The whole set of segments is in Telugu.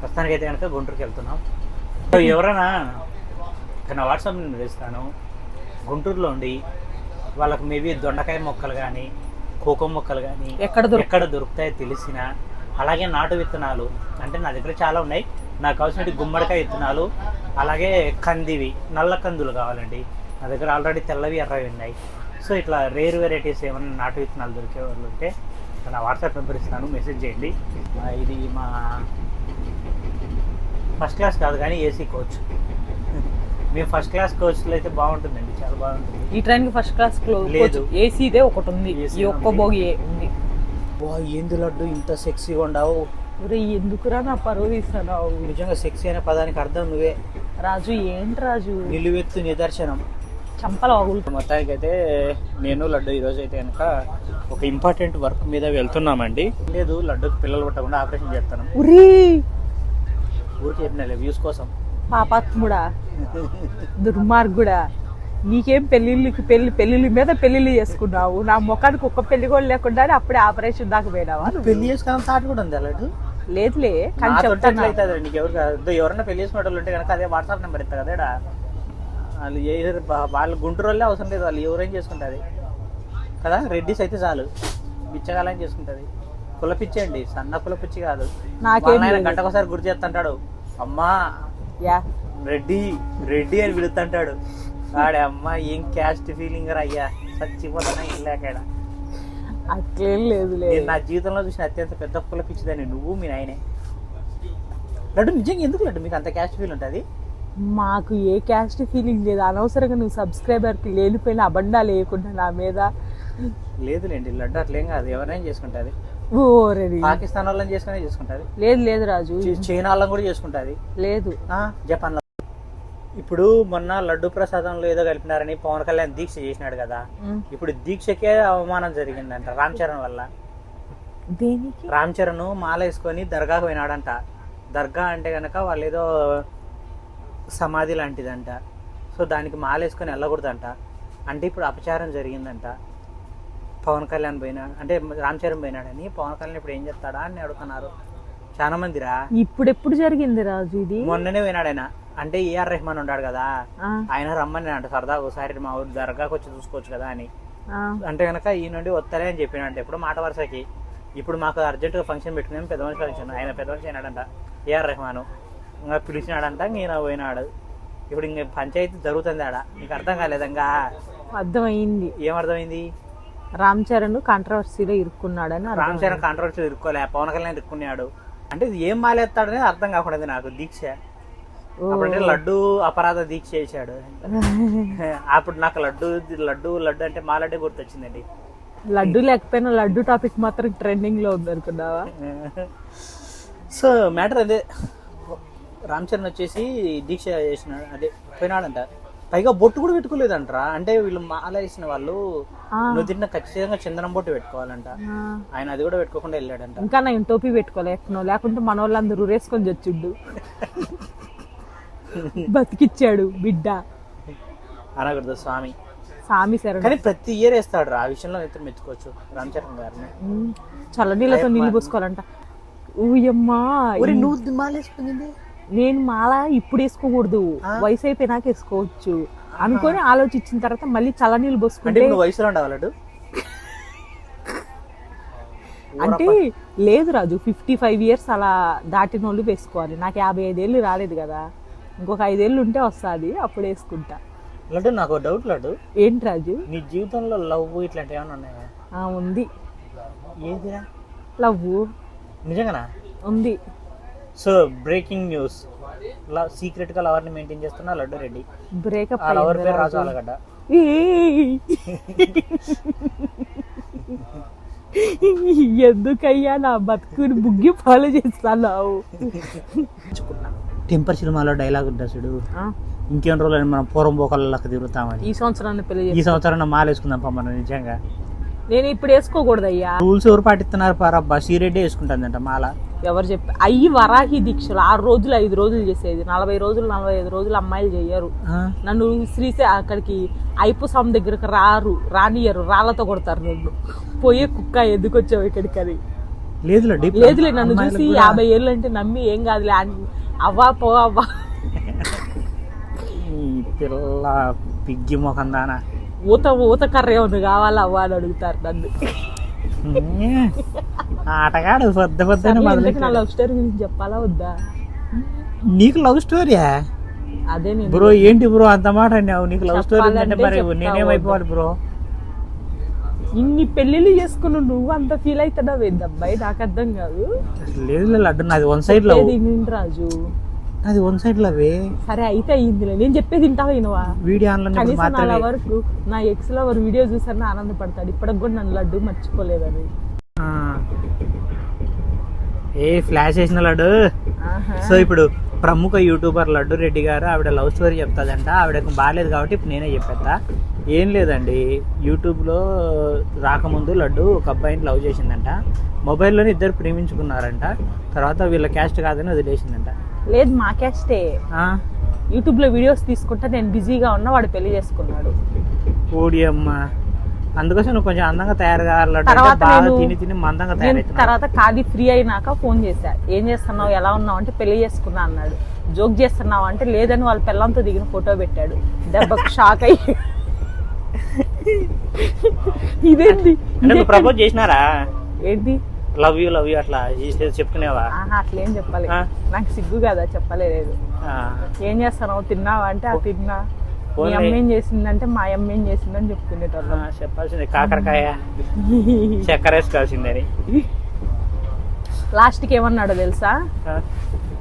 ప్రస్తుతానికి అయితే కనుక గుంటూరుకి వెళ్తున్నాం. ఎవరైనా నా వాట్సాప్ నేను వేస్తాను గుంటూరులో ఉండి వాళ్ళకి మేబీ దొండకాయ మొక్కలు కానీ కోకో మొక్కలు కానీ ఎక్కడ ఎక్కడ దొరుకుతాయో తెలిసిన అలాగే నాటు విత్తనాలు అంటే నా దగ్గర చాలా ఉన్నాయి. నాకు కావాల్సిన గుమ్మడికాయ విత్తనాలు అలాగే కందివి నల్ల కందులు కావాలండి. నా దగ్గర ఆల్రెడీ తెల్లవి ఎర్రవి ఉన్నాయి. సో ఇట్లా రేర్ వెరైటీస్ ఏమైనా నాటు విత్తనాలు దొరికే వాళ్ళు ఉంటే నా వాట్సాప్ నెంబర్ ఇస్తాను. మెసేజ్ చేయండి. ఇది మా ఫస్ట్ క్లాస్ కాదు కానీ ఏసీ కోచ్. మేము ఫస్ట్ క్లాస్ కోచ్లో అయితే బాగుంటుందండి చాలా బాగుంటుంది. ఈ ట్రైన్కి ఫస్ట్ క్లాస్ లేదు. ఏసీ ఇదే ఒకటి ఉంది ఈ ఒక్క ఉంది. బోగి ఉంది. వా ఏంది లడ్డు ఇంత సెక్సీగా ఉండవు? ఒరే ఎందుకురా నా పరువు తీస్తున్నావు? నిజంగా సెక్సీ అనే పదానికి అర్థం నువ్వే. రాజు ఏంటి రాజు? నిలువెత్తు నిదర్శనం. చంపల వగులు. మొత్తానికి అయితే నేను లడ్డు ఈరోజు అయితే కనుక ఒక ఇంపార్టెంట్ వర్క్ మీద వెళ్తున్నామండి. లేదు లడ్డుకి పిల్లలు పుట్టకుండా ఆపరేషన్ చేస్తాను. ఉరి ఊరికి చెప్పిన వ్యూస్ కోసం. పాపాత్ముడా దుర్మార్గుడా నీకేం పెళ్ళిళ్ళకి పెళ్ళి పెళ్ళిళ్ళ మీద పెళ్ళిళ్ళు చేసుకున్నావు? నా ముఖానికి ఒక్క పెళ్ళి కూడా లేకుండా అప్పుడే ఆపరేషన్ దాకా పోయినావా పెళ్ళి చేసుకోవడం తాట కూడా ఉంది లడ్డు లేదులే కానీ చెప్తాను. అవుతుంది నీకు ఎవరు కాదు? ఎవరైనా పెళ్ళి చేసుకునే వాళ్ళు ఉంటే కనుక అదే వాట్సాప్ నెంబర్ ఇస్తా కదా. వాళ్ళు ఏ వాళ్ళు గుంటూరు వాళ్ళే అవసరం లేదు వాళ్ళు ఎవరేం చేసుకుంటుంది కదా? రెడ్డిస్ అయితే చాలు. బిచ్చగాలని చేసుకుంటుంది కులపిచ్చి అండి సన్న కులపిచ్చి కాదు. నాకేం వాళ్ళ ఆయన లేదు. గంటకోసారి గుర్తు చేస్తుంటాడు. అమ్మా యా. రెడ్డి రెడ్డి అని పిలుస్తుంటాడు వాడే అమ్మ ఏం క్యాస్ట్ ఫీలింగ్ రా అయ్యా. చచ్చిపోతానా ఇల్లాకాడ అట్లేం లేదులే. నేను నా జీవితంలో చూసిన అత్యంత పెద్ద కుల పిచ్చిదని నువ్వు మీ నాయనే. లడ్డు నిజంగా ఎందుకు లడ్డు? మీకు అంత క్యాస్ట్ ఫీల్ ఉంటుంది? మాకు ఏ క్యాస్ట్ ఫీలింగ్ లేదు. అనవసరంగా నువ్వు సబ్స్క్రైబర్కి లేనిపోయిన అబండా లేకుండా నా మీద. లేదులేండి లడ్డు అట్లేం కాదు. ఎవరైనా చేసుకుంటుంది. పాకిస్తాన్ వాళ్ళని చేసుకునే చేసుకుంటుంది లేదు లేదు రాజు. చైనా వాళ్ళని కూడా చేసుకుంటుంది లేదు. జపాన్లో ఇప్పుడు మొన్న లడ్డు ప్రసాదంలో ఏదో కలిపినారని పవన్ కళ్యాణ్ దీక్ష చేసినాడు కదా. ఇప్పుడు దీక్షకే అవమానం జరిగిందంట రామ్ చరణ్ వల్ల. దేనికి? రామ్ చరణ్ మాల వేసుకొని దర్గాకు పోయినాడంట. దర్గా అంటే కనుక వాళ్ళు ఏదో సమాధి లాంటిదంట. సో దానికి మాల వేసుకొని వెళ్ళకూడదంట. అంటే ఇప్పుడు అపచారం జరిగిందంట. పవన్ కళ్యాణ్ పోయినా అంటే రామ్ చరణ్ పోయినాడని పవన్ కళ్యాణ్ ఇప్పుడు ఏం చేస్తాడా అని అడుగుతున్నారు. చాలా మందిరా? ఇప్పుడెప్పుడు జరిగింది రాజు ఇది? మొన్ననే పోయినాడు ఆయన అంటే ఏఆర్ రెహమాన్ ఉన్నాడు కదా. ఆయన రమ్మని అంట సరదా ఒకసారి మా ఊరు దర్గాకి వచ్చి చూసుకోవచ్చు కదా అని. అంటే కనుక ఈ నుండి వస్తారే అని చెప్పినంటే ఇప్పుడు మాట వరుసకి. ఇప్పుడు మాకు అర్జెంటుగా ఫంక్షన్ పెట్టుకున్నాం పెద్ద మనిషి ఫంక్షన్. ఆయన పెద్ద మనిషి అయినాడంట ఏఆర్ రెహమాను. ఇంకా పిలిచినాడంట ఈయన పోయినాడు. ఇప్పుడు ఇంక పంచాయతీ జరుగుతుంది ఆడ. నీకు అర్థం కాలేదంగా అర్థమైంది. ఏమర్థమైంది రామ్ చరణ్ కాంట్రవర్సీలో ఇరుక్కున్నాడని. రామ్ చరణ్ కాంట్రవర్సీ ఇరుక్కోలే పవన్ కళ్యాణ్ ఇరుక్కున్నాడు. అంటే ఇది ఏం మాలేస్తాడని అర్థం కాకుండా నాకు దీక్ష. అప్పుడంటే లడ్డు అపరాధ దీక్ష చేశాడు. అప్పుడు నాకు లడ్డు లడ్డు లడ్డు అంటే మా లడ్డే గుర్తొచ్చిందండి. లడ్డు లేకపోయినా లడ్డు టాపిక్ మాత్రం ట్రెండింగ్లో ఉంది అనుకున్నావా? సో మ్యాటర్ అదే. రామ్ చరణ్ వచ్చేసి దీక్ష చేసినాడు అదే పోయినాడంట. పైగా బొట్టు కూడా పెట్టుకోలేదంటరా. అంటే వీళ్ళు మాల వేసిన వాళ్ళు. నువ్వు తిన్న ఖచ్చితంగా చందనం బొట్టు పెట్టుకోవాలంట. ఆయన అది కూడా పెట్టుకోకుండా వెళ్ళాడంట. ఇంకా నేను టోపీ పెట్టుకోలేకపోయినావు. లేకుంటే మన వాళ్ళందరూ ఊరేసుకొని చచ్చుండు. బతికిచ్చాడు బిడ్డ. అనకూడదు స్వామి. సామి శరణ్. కానీ ప్రతి ఇయర్ వేస్తాడు రా ఆ విషయంలో అయితే మెచ్చుకోవచ్చు రామ్ చరణ్ గారిని. ఉమ్, చల్లనీళ్ళతో నీళ్ళు పోసుకోవాలంట. ఊయమ్మా ఒరే నువ్వు మాల వేసుకుంది నేను మాల ఇప్పుడు వేసుకోకూడదు. వయసు అయిపోయినాక వేసుకోవచ్చు. అనుకొని ఆలోచించిన తర్వాత మళ్ళీ చల్లనీళ్ళు అంటే పోసుకుంటే వయసులో ఉండవు లడ్డు? అంటే లేదు రాజు ఫిఫ్టీ ఫైవ్ ఇయర్స్ అలా దాటిన వాళ్ళు వేసుకోవాలి. నాకు యాభై ఐదేళ్ళు రాలేదు కదా. ఇంకొక ఐదేళ్ళు ఉంటే వస్తుంది అప్పుడు వేసుకుంటా. లడ్డు నాకు డౌట్ లడ్డు. ఏంటి రాజు? నీ జీవితంలో లవ్ ఇట్లాంటివి ఏమైనా ఉన్నాయా? ఉంది. ఏదిరా లవ్ నిజంగానా? ఉంది. So breaking news. సీక్రెట్గా లవర్ని మెయింటైన్ చేస్తున్నా లడ్డు రెడ్డి. బ్రేకప్ ఆ లవర్ పేరు రాజు ఆలగడ్డ. ఎందుకయ్యా నా బతుకుని బుగ్గి పాలు చేస్తున్నావు? టెంపర్ సినిమాలో డైలాగ్ ఉంటుంది చూడు. ఇంకేం రోజులు మనం పూర్వం పోకళ్ళకి తిరుగుతామని ఈ సంవత్సరాన్ని పెళ్ళి ఈ చేస్తా. సంవత్సరం మాల వేసుకుందాం పా మనం నిజంగా. నేను ఇప్పుడు వేసుకోకూడదయ్యా. రూల్స్ ఎవరు పాటిస్తున్నారు పారబ్బా? శ్రీరెడ్డి వేసుకుంటుందంట మాల. ఎవరు చెప్పి అయ్యి వరాహి దీక్షలు ఆరు రోజులు ఐదు రోజులు చేసేది. నలభై రోజులు నలభై ఐదు రోజులు అమ్మాయిలు చెయ్యరు ఆ? నన్ను శ్రీశే అక్కడికి ఐపు స్వామి దగ్గరకు రారు రానియరు రాళ్ళతో కొడతారు నన్ను. పోయే కుక్క ఎందుకు వచ్చావు ఇక్కడికి అని. లేదు లడ్డు ఇప్పుడు లేదులే నన్ను చూసి యాభై ఏళ్ళు అంటే నమ్మి ఏం కాదులే అవ్వా పో అవ్వా. పిల్ల పిగ్గి మొఖం దానా? ఊత ఊత కర్ర ఏమన్నా కావాలా అవ్వా అని అడుగుతారు నన్ను. ఆటగాడు పొద్దు పొద్దున నా లవ్ స్టోరీ గురించి చెప్పాలా వద్దా? నీకు లవ్ స్టోరీయా అదే బ్రో ఏంటి బ్రో అంత మాట అన్నావు? నీకు లవ్ స్టోరీ అంటే మరి నేనేమైపోవాలి బ్రో. ఇన్ని పెళ్ళిళ్ళు చేసుకుని నువ్వు అంత ఫీల్ అవుతున్నావు ఏందబ్బాయి నాకు అర్థం కాదు. లేదు లడ్డు నాది వన్ సైడ్ లవ్ విను రాజు? నాది వన్ సైడ్ లవే సరే అయితే అయ్యిందిలే. నేను చెప్పేది వింటావా వినవా? వీడియో ఆన్లైన్ వరకు నా ఎక్స్ లవర్ వీడియో చూసారని ఆనందపడతాడు. ఇప్పటికి కూడా నన్ను లడ్డు మర్చిపోలేదని. ఏ ఫ్లాష్ వేసిన లడ్డు. సో ఇప్పుడు ప్రముఖ యూట్యూబర్ లడ్డు రెడ్డి గారు ఆవిడ లవ్ స్టోరీ చెప్తాదంట. ఆవిడకు బాగాలేదు కాబట్టి ఇప్పుడు నేనే చెప్పేస్తా ఏం లేదండి. యూట్యూబ్లో రాకముందు లడ్డు ఒక అబ్బాయిని లవ్ చేసిందంట. మొబైల్లోనే ఇద్దరు ప్రేమించుకున్నారంట. తర్వాత వీళ్ళ క్యాస్ట్ కాదని వదిలేసిందంట. లేదు మా క్యాస్టే. ఆ, యూట్యూబ్లో వీడియోస్ తీసుకుంటా నేను బిజీగా ఉన్నా వాడు పెళ్ళి చేసుకున్నాడు. ఓడి అమ్మ. అందుకోసం నువ్వు కొంచెం అందంగా తయారు కావాలి లడ్డు. అంటే తర్వాత బాగా నేను- తిని తిని మందంగా నేను తయారవుతున్నావు తర్వాత ఖాళీ ఫ్రీ అయినాక ఫోన్ చేశా. ఏం చేస్తున్నావు? ఎలా ఉన్నావు? అంటే పెళ్ళి చేసుకున్నా అన్నాడు. జోక్ చేస్తున్నావు? అంటే లేదని వాళ్ళ పిల్లంతో దిగిన ఫోటో పెట్టాడు. దెబ్బకు షాక్ అయ్యి. ఇదేంటి? అంటే ప్రపోజ్ చేసినారా? ఏంటి? లవ్ యూ లవ్ యూ అట్లా చెప్పుకునేవా? అట్లేం చెప్పాలి. నాకు సిగ్గు కదా చెప్పలేదు ఏం చేస్తున్నావు? తిన్నావా? అంటే ఆ తిన్నా. మీ. అమ్మ ఏం చేసిందంటే మా అమ్మ ఏం చేసిందని చెప్పుకునేటోళ్ళం చెప్పాల్సింది కాకరకాయ చక్కెర వేసుకోవాల్సిందని. లాస్ట్కి ఏమన్నాడో తెలుసా?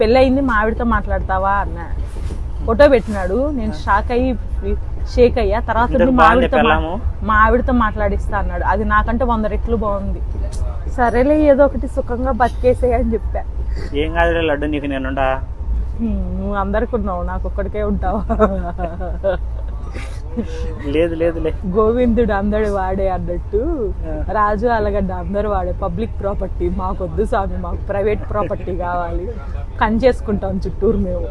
పెళ్ళయింది మా ఆవిడతో మాట్లాడతావా అన్న. ఫోటో పెట్టినాడు నేను షాక్ అయ్యి షేక్ అయ్యా తర్వాత మా ఆవిడతో మా- ఆవిడతో మాట్లాడిస్తా అన్నాడు. అది నాకంటే వంద రెట్లు బాగుంది. సరేలే ఏదో ఒకటి సుఖంగా బతికేసే అని చెప్పా. ఏం కాదులే లడ్డు నీకు నేనుండా. నువ్వు అందరికి ఉన్నావు నాకు ఒక్కడికే ఉంటావా. లేదు లేదులే గోవిందుడు అందడు వాడే అన్నట్టు. రాజు అలగడ్డ అందరు వాడే పబ్లిక్ ప్రాపర్టీ మాకొద్దు స్వామి మాకు ప్రైవేట్ ప్రాపర్టీ కావాలి. కన్ చేసుకుంటాం చుట్టూరు మేము.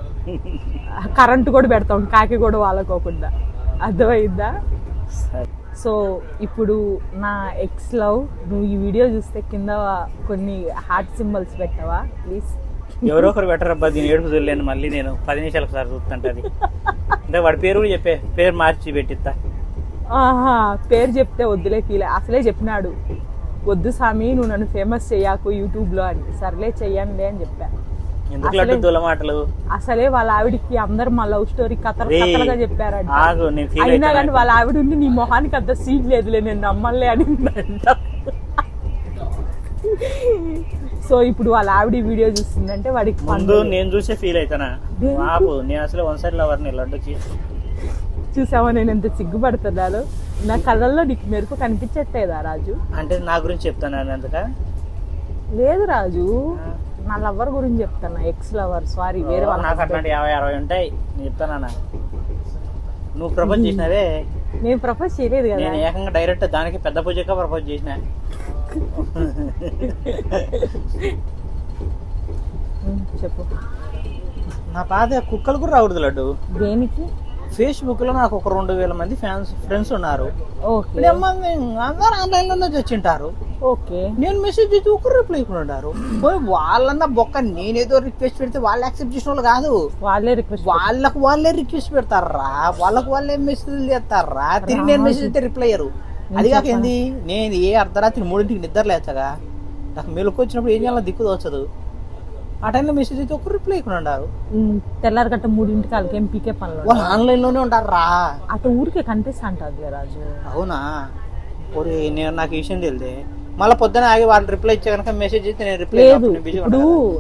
కరెంటు కూడా పెడతాం కాకి కూడా వాళ్ళకోకుండా అర్థమైందా. సో ఇప్పుడు నా ఎక్స్ లవ్ నువ్వు ఈ వీడియో చూస్తే కింద కొన్ని హార్ట్ సింబల్స్ పెట్టవా ప్లీజ్ ఎవరో ఒకరు బెటర్ అబ్బా దీని ఏడుపు చూడలేను మళ్ళీ నేను పది నిమిషాలకు సార్ చూస్తుంటది అంటే వాడి పేరు కూడా చెప్పే పేరు మార్చి పెట్టిస్తా. ఆహా పేరు చెప్తే వద్దులే ఫీల్ అసలే చెప్పినాడు. వద్దు స్వామి నువ్వు నన్ను ఫేమస్ చెయ్యాకు యూట్యూబ్లో అని. సర్లే చెయ్యనులే అని చెప్పా. అసలే- దూల మాటలు? అసలే వాళ్ళ ఆవిడకి అందరు మా లవ్ స్టోరీ కథలు కథలుగా చెప్పారంట. అయినా కానీ వాళ్ళ ఆవిడ ఉండి నీ మొహానికి అంత సీన్ లేదులే నేను నమ్మలే అని. సో ఇప్పుడు వాళ్ళ ఆవిడ వీడియో చూస్తుందంటే వాడికి ముందు. నేను చూసే ఫీల్ అవుతానా? బాబు నేను అసలు వన్ సైడ్ లవర్ని లడ్డుకి చూసావా నేను ఎంత సిగ్గుపడుతున్నాను? నా కళ్ళల్లో నీకు మెరుపు కనిపించట్లేదా రాజు? అంటే నా గురించి చెప్తాను అందుక? లేదు రాజు. నా లవర్ గురించి చెప్తాను? ఎక్స్ లవర్ సారీ వేరే వాళ్ళ నాకు. అట్లాంటి యాభై అరవై ఉంటాయి. నేను చెప్తానా నువ్వు ప్రపోజ్ చేసినవే. నేను ప్రపోజ్ చేయలేదు కదా. నేను ఏకంగా డైరెక్ట్ దానికి పెద్ద పూజగా ప్రపోజ్ చేసిన. చెప్పు. నా పాత కుక్కలు కూడా రాకూడదు లడ్డు. దేనికి? ఫేస్బుక్లో నాకు ఒక రెండు వేల మంది ఫ్యాన్స్ ఫ్రెండ్స్ ఉన్నారు. అందరూ ఆన్లైన్లోనే వచ్చింటారు ఓకే. నేను మెసేజ్ చేసి ఒకరు రిప్లై ఉంటారు పోయి వాళ్ళన్న బొక్క నేనేదో రిక్వెస్ట్ పెడితే వాళ్ళు యాక్సెప్ట్ చేసిన వాళ్ళు కాదు. వాళ్ళే రిక్వెస్ట్ వాళ్ళకు వాళ్ళే రిక్వెస్ట్ పెడతారా? వాళ్ళకు వాళ్ళే మెసేజ్ చేస్తారా? తిరిగి నేను మెసేజ్ అయితే రిప్లై అయ్యారు అది కాక ఏంది? నేను ఏ అర్ధరాత్రి మూడింటికి నిద్ర లేచగా నాకు మెలకు వచ్చినప్పుడు ఏం చేయాలో దిక్కు తోచదు. ఆ టైంలో మెసేజ్ అయితే ఒకరు రిప్లై ఇవ్వకుండా ఉంటారు తెల్లారి గట్ట మూడింటికి వాళ్ళకి ఏం పీకే పనులు వాళ్ళు ఆన్లైన్లోనే ఉంటారా? అటు ఊరికే కనిపిస్తా అంటుంది రాజు అవునా? ఒరే నేను నాకు విషయం తెలియదే మళ్ళీ పొద్దున ఆగి వాళ్ళు రిప్లై ఇచ్చే కనుక మెసేజ్ అయితే నేను రిప్లై లేదు. ఇప్పుడు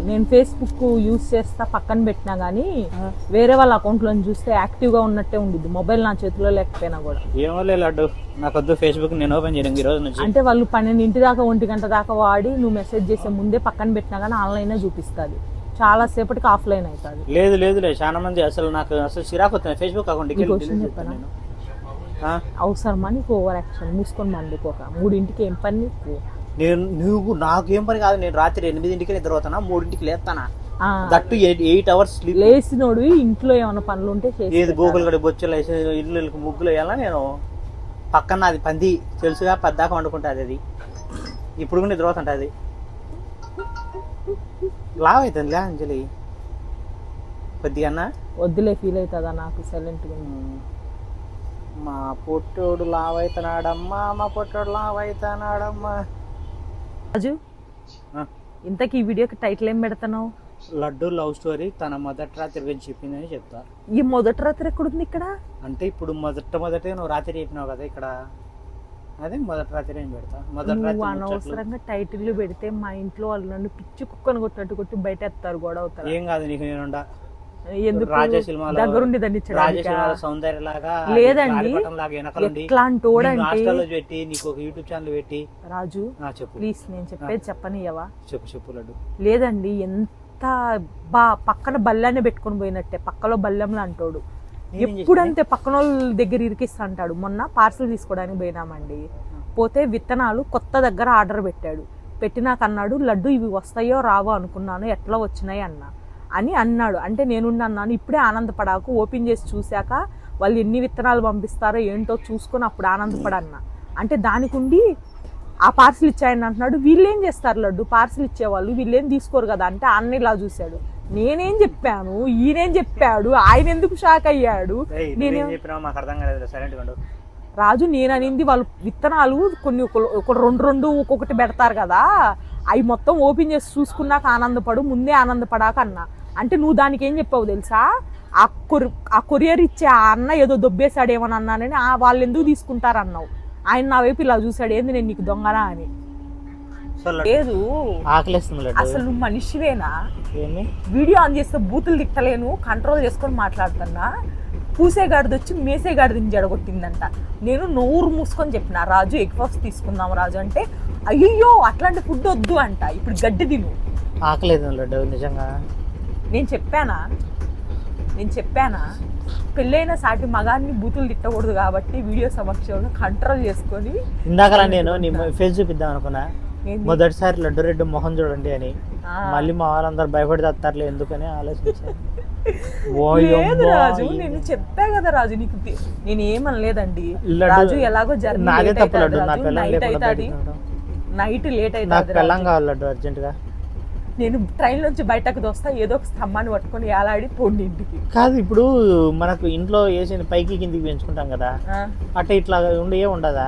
నేను ఫేస్బుక్ యూస్ చేస్తా పక్కన పెట్టినా గానీ వేరే వాళ్ళ అకౌంట్లో చూస్తే యాక్టివ్గా ఉన్నట్టే ఉండిద్ది. మొబైల్ నా చేతిలో లేకపోయినా కూడా. ఏమో లే లడ్డు. నాకు వద్దు ఫేస్బుక్ నేను ఓపెన్ చేయను ఈ రోజు నుంచి. అంటే వాళ్ళు పన్నెండింటి దాకా ఒంటి గంట దాకా వాడి నువ్వు మెసేజ్ చేసే ముందే పక్కన పెట్టినా కానీ ఆన్లైన్ చూపిస్తుంది. చాలా సేపటికి ఆఫ్లైన్ అవుతుంది. లేదు లేదు లేదు చాలా మంది అసలు నాకు అసలు చిరాకు వస్తుంది. ఫేస్బుక్ అకౌంట్ చెప్పనా? అవసరమా నీకు ఓవర్ యాక్షన్ మూసుకొని మండుకోక. మూడింటికి ఏం పని నీకు? నేను నువ్వు నాకేం పని కాదు. నేను రాత్రి ఎనిమిదింటికి నిద్ర అవుతానా మూడింటికి లేస్తానా? దట్టు ఎయిట్ అవర్స్ లేచినోడు ఇంట్లో ఏమైనా పనులు ఉంటే ఏది గోకులు గడి బొచ్చులు వేసి ఇల్లు ముగ్గులు వేయాలా నేను? పక్కన అది పంది తెలుసుగా పద్దాక వండుకుంటుంది అది. ఇప్పుడు కూడా నిద్ర అవుతుంటుంది లావ్ అవుతుందిలే అంజలి. కొద్దిగా వద్దులే ఫీల్ అవుతుందా నాకు? సైలెంట్గా మా పొట్టోడు లావ్ అవుతున్నాడమ్మా మా పొట్టోడు లావ్ అవుతున్నాడమ్మా రాజు ఇంతకీ ఈ వీడియోకి టైటిల్ ఏం పెడతావు లడ్డు లవ్ స్టోరీ తన మొదటి రాత్రి గురించి చెప్పిందని చెప్తా. ఈ మొదటి రాత్రి ఎక్కడుంది ఇక్కడ? అంటే ఇప్పుడు మొదట మొదటే నువ్వు రాత్రి చెప్పినావు కదా ఇక్కడ. అదే మొదటి రాత్రి ఏం పెడతా. మొదటి రాత్రి. అనవసరంగా టైటిల్ పెడితే మా ఇంట్లో వాళ్ళు నన్ను పిచ్చి కుక్కను కొట్టినట్టు కొట్టి బయట ఎత్తారు గొడవ అవుతారు. ఏం కాదు నీకు నేనుండా. దగ్గరుండి దాన్ని లేదండి. ఎట్లాంటి పెట్టి నీకు ఒక యూట్యూబ్ ఛానల్ పెట్టి. రాజు చెప్పు. ప్లీజ్ నేను చెప్పేది చెప్పనియవా? చెప్పు చెప్పు లడ్డు. లేదండి ఎంత బా పక్కన బల్లాన్ని పెట్టుకొని పోయినట్టే పక్కలో బల్లెంలో అంటాడు ఎప్పుడంతే పక్కన వాళ్ళ దగ్గర ఇరికిస్తా అంటాడు. మొన్న పార్సల్ తీసుకోవడానికి పోయినామండి. పోతే విత్తనాలు కొత్త దగ్గర ఆర్డర్ పెట్టాడు. పెట్టినాక అన్నాడు లడ్డు ఇవి వస్తాయో రావో అనుకున్నాను ఎట్లా వచ్చినాయి అన్న. అని అన్నాడు. అంటే నేనుండి అన్నాను ఇప్పుడే ఆనందపడాకు ఓపెన్ చేసి చూశాక వాళ్ళు ఎన్ని విత్తనాలు పంపిస్తారో ఏంటో చూసుకొని అప్పుడు ఆనందపడన్న. అంటే దానికి ఉండి ఆ పార్సిల్ ఇచ్చాయని అంటున్నాడు. వీళ్ళేం చేస్తారు లడ్డు? పార్సిల్ ఇచ్చేవాళ్ళు వీళ్ళేం తీసుకోరు కదా అంటే అన్న ఇలా చూశాడు. నేనేం చెప్పాను? ఈయనేం చెప్పాడు? ఆయన ఎందుకు షాక్ అయ్యాడు? నేనే మాకు అర్థం కాలేదు రాజు నేను అనింది వాళ్ళు విత్తనాలు కొన్ని ఒక- ఒక రెండు రెండు ఒక్కొక్కటి పెడతారు కదా అవి మొత్తం ఓపెన్ చేసి చూసుకున్నాక ఆనందపడు ముందే ఆనందపడాక అన్నా. అంటే నువ్వు దానికి ఏం చెప్పావు తెలుసా? ఆ కొరి ఆ కొరియర్ ఇచ్చే ఆ అన్న ఏదో దొబ్బేశాడేమని అన్నానని ఆ వాళ్ళు ఎందుకు తీసుకుంటారు అన్నావు ఆయన నా వైపు ఇలా చూశాడు ఏంది నేను నీకు దొంగనా అని. లేదు. అసలు మనిషివేనా? వీడియో ఆన్ చేస్తే బూతులు తిట్టలేను కంట్రోల్ చేసుకొని మాట్లాడుతున్నా. పూసేగాడిది వచ్చి మేసేగాడిని జడగొట్టిందంట. నేను నోరు మూసుకొని చెప్పిన రాజు ఎగ్ పఫ్స్ తీసుకుందాం రాజు అంటే అయ్యో అట్లాంటి ఫుడ్ వద్దు అంట. ఇప్పుడు గడ్డి తిను. ఆకలేదు నిజంగా. నేను చెప్పానా? నేను చెప్పానా? పెళ్ళైన సాటి మగాన్ని బూతులు తిట్టకూడదు కాబట్టి వీడియో సమక్షంలో కంట్రోల్ చేసుకొని ఇందాకలా నేను నీ ఫేస్ చూపిద్దాం అనుకున్నా? మొదటిసారి లడ్డు రెడ్డి మొహం చూడండి అని. మళ్ళీ మా వాళ్ళందరూ భయపడి తత్తారులే ఎందుకని ఆలోచించాను. లేదు రాజు నేను చెప్పా కదా రాజు నీకు నేను ఏమనలేదండి. రాజు ఎలాగో పిల్లలు నైట్. నైట్ లేట్ నాకు అవుతుంది. పెళ్ళం కావాలి లడ్డు అర్జెంటుగా నేను ట్రైన్ నుంచి బయటకు దోస్తా ఏదో ఒక స్తంభాన్ని పట్టుకొని ఏలాడి పోండి ఇంటికి. కాదు ఇప్పుడు మనకు ఇంట్లో వేసిన పైకి కిందికి పెంచుకుంటాం కదా అట్ట ఇట్లా ఉండి ఏ ఉండదా?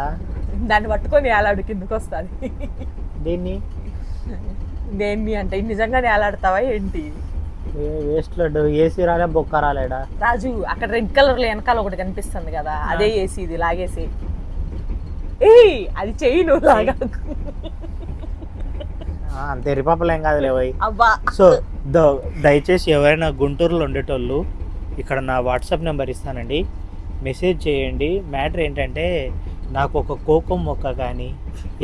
దాన్ని పట్టుకొని ఏలాడు కిందకి వస్తుంది. దీన్ని? దేన్ని అంటే నిజంగానే ఏలాడతావా ఏంటి వేస్ట్ లడ్డు ఏసీ రాలే బొక్క రాలేడా? రాజు అక్కడ రెడ్ కలర్లో వెనకాల ఒకటి కనిపిస్తుంది కదా అదే ఏసీ ఇది లాగేసి. ఏ అది చెయ్యి నువ్వు లాగా అంతే రిపప్పలు ఏం కాదులే పోయి అబ్బా. సో ద దయచేసి ఎవరైనా గుంటూరులో ఉండేటోళ్ళు ఇక్కడ నా వాట్సాప్ నెంబర్ ఇస్తానండి. మెసేజ్ చేయండి. మ్యాటర్ ఏంటంటే నాకు ఒక కోకం మొక్క కానీ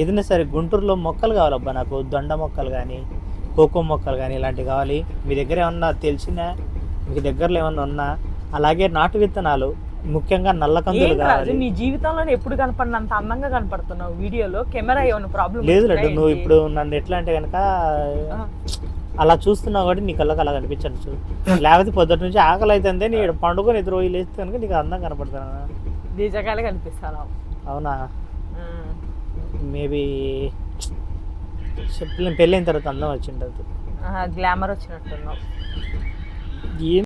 ఏదైనా సరే గుంటూరులో మొక్కలు కావాలబ్బా నాకు దొండ మొక్కలు కానీ కోకం మొక్కలు కానీ ఇలాంటివి కావాలి. మీ దగ్గర ఏమన్నా తెలిసినా మీ దగ్గరలో ఏమన్నా ఉన్నా అలాగే నాటు విత్తనాలు ముఖ్యంగా నల్ల కందులు ఏంటి రాజు కావాలి నీ జీవితంలో ఎప్పుడు కనపడినంత అందంగా కనపడుతున్నావు? వీడియోలో కెమెరా ఏమైనా ప్రాబ్లం లేదు లడ్డు నువ్వు ఇప్పుడు నన్ను ఎట్లా అంటే కనుక అలా చూస్తున్నావు కాబట్టి నీ కళ్ళకి అలా కనిపించదు చూడు. లేకపోతే పొద్దుట నుంచి ఆకలి అవుతుంది నీ పండుకొని ఎదురు పోయి లేస్తే కనుక నీకు అందం కనపడుతున్నా నిజంగానే కనిపిస్తాను. అవునా? మేబీ పెళ్ళైన తర్వాత అందం వచ్చిండదు గ్లామర్ వచ్చినట్టున్నావు. ఏం